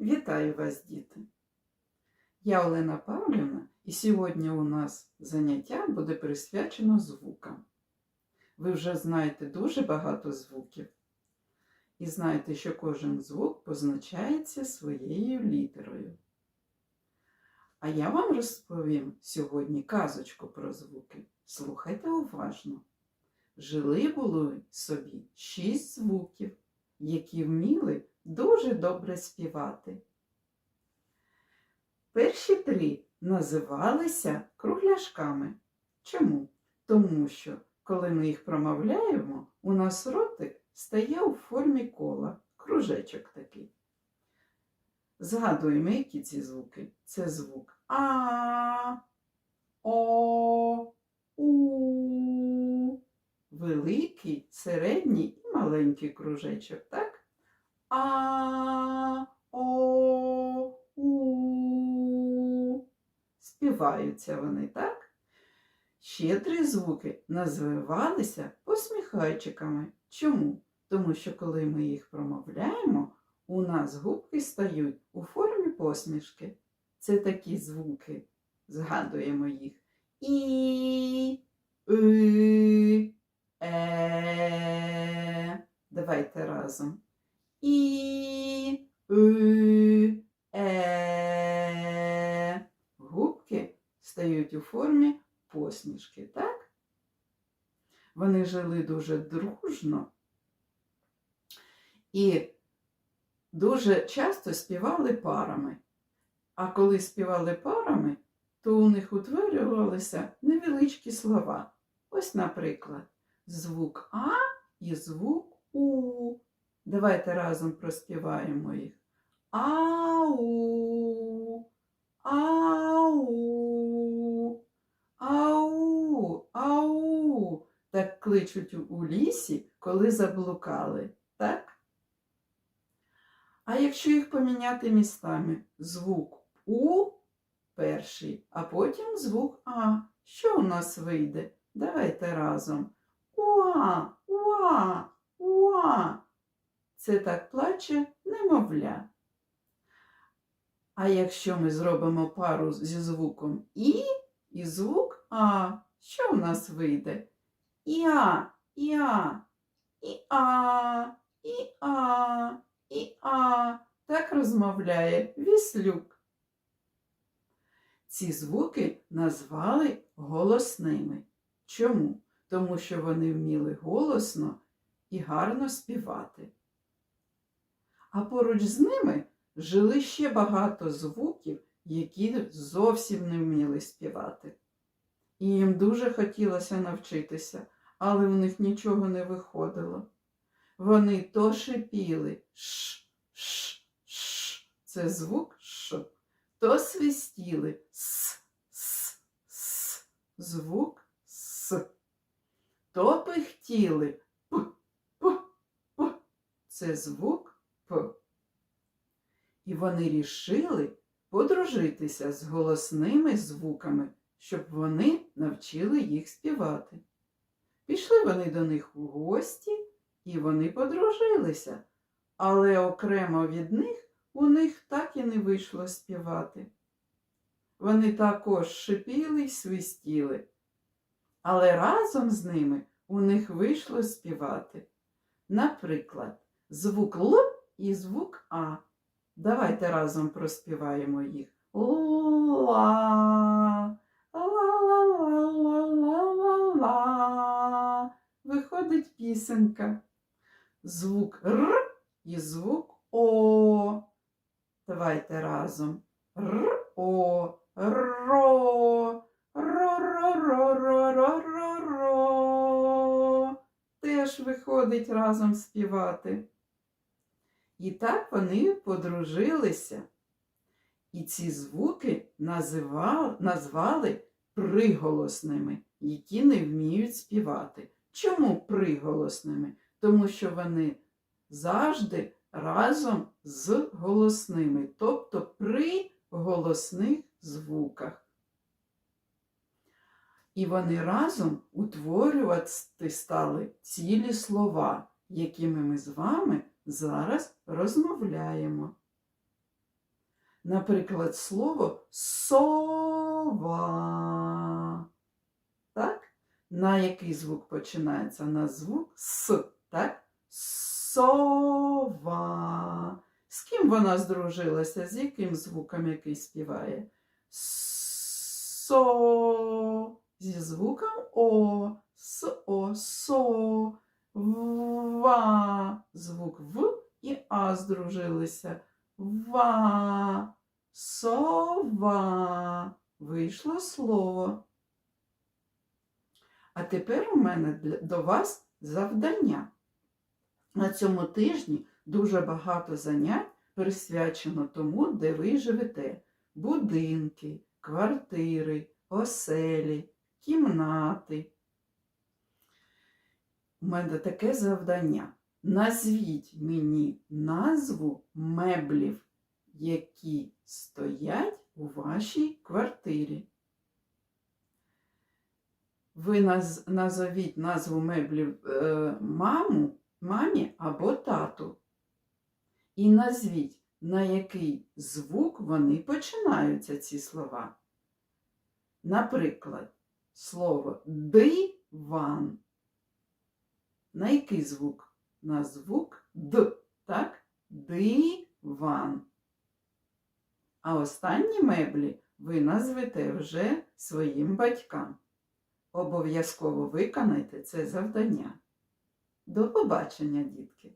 Вітаю вас, діти! Я Олена Павлівна, і сьогодні у нас заняття буде присвячено звукам. Ви вже знаєте дуже багато звуків. І знаєте, що кожен звук позначається своєю літерою. А я вам розповім сьогодні казочку про звуки. Слухайте уважно. Жили були собі шість звуків, які вміли дуже добре співати. Перші три називалися кругляшками. Чому? Тому що, коли ми їх промовляємо, у нас ротик стає у формі кола, кружечок такий. Згадуємо, які ці звуки. Це звук А, О, У, великий, середній і маленький кружечок, так? А, О, У. Співаються вони, так? Ще три звуки називалися посміхайчиками. Чому? Тому що коли ми їх промовляємо, у нас губки стають у формі посмішки. Це такі звуки. Згадуємо їх. І, и, е. Давайте разом. І, и, е. Губки стають у формі посмішки, так? Вони жили дуже дружно і дуже часто співали парами. А коли співали парами, то у них утворювалися невеличкі слова. Ось, наприклад, звук А і звук У. Давайте разом проспіваємо їх. Ау, ау, ау, ау. Так кличуть у- лісі, коли заблукали, так? А якщо їх поміняти містами, звук У перший, а потім звук А. Що у нас вийде? Давайте разом. Уа, уа, уа. Це так плаче немовля. А якщо ми зробимо пару зі звуком І і звук А, що у нас вийде? Іа, іа, іа, іа, іа. Так розмовляє віслюк. Ці звуки назвали голосними. Чому? Тому що вони вміли голосно і гарно співати. А поруч з ними жили ще багато звуків, які зовсім не вміли співати. І їм дуже хотілося навчитися, але у них нічого не виходило. Вони то шипіли ш, ш, ш, це звук ш, то свистіли с, с, с, звук с, то пихтіли п, п, п, це звук п. І вони рішили подружитися з голосними звуками, щоб вони навчили їх співати. Пішли вони до них у гості, і вони подружилися, але окремо від них у них так і не вийшло співати. Вони також шипіли й свистіли, але разом з ними у них вийшло співати. Наприклад, звук Л і звук А. Давайте разом проспіваємо їх. Ла, ла-ла-ла-ла-ла-ла. Виходить пісенька. Звук Р і звук О. Давайте разом. Р, О, ро, ро-ро-ро-ро-ро-ро-ро. Теж виходить разом співати. І так вони подружилися. І ці звуки називали, назвали приголосними, які не вміють співати. Чому приголосними? Тому що вони завжди разом з голосними, тобто при голосних звуках. І вони разом утворювати стали цілі слова, якими ми з вами зараз розмовляємо. Наприклад, слово сова. Так? На який звук починається? На звук С. Так? Сова. З ким вона здружилася? З яким звуком який співає? Со. Зі звуком О. С-о. Со. Ва. Звук В і А здружилися. Ва. Сова. Вийшло слово. А тепер у мене до вас завдання. На цьому тижні дуже багато занять присвячено тому, де ви живете. Будинки, квартири, оселі, кімнати. У мене таке завдання. Назвіть мені назву меблів, які стоять у вашій квартирі. Ви наз, назовіть назву меблів е, маму, мамі або тату. І назвіть, на який звук вони починаються, ці слова. Наприклад, слово диван. На який звук? На звук Д, так? Диван. А останні меблі ви назвете вже своїм батькам. Обов'язково виконайте це завдання. До побачення, дітки!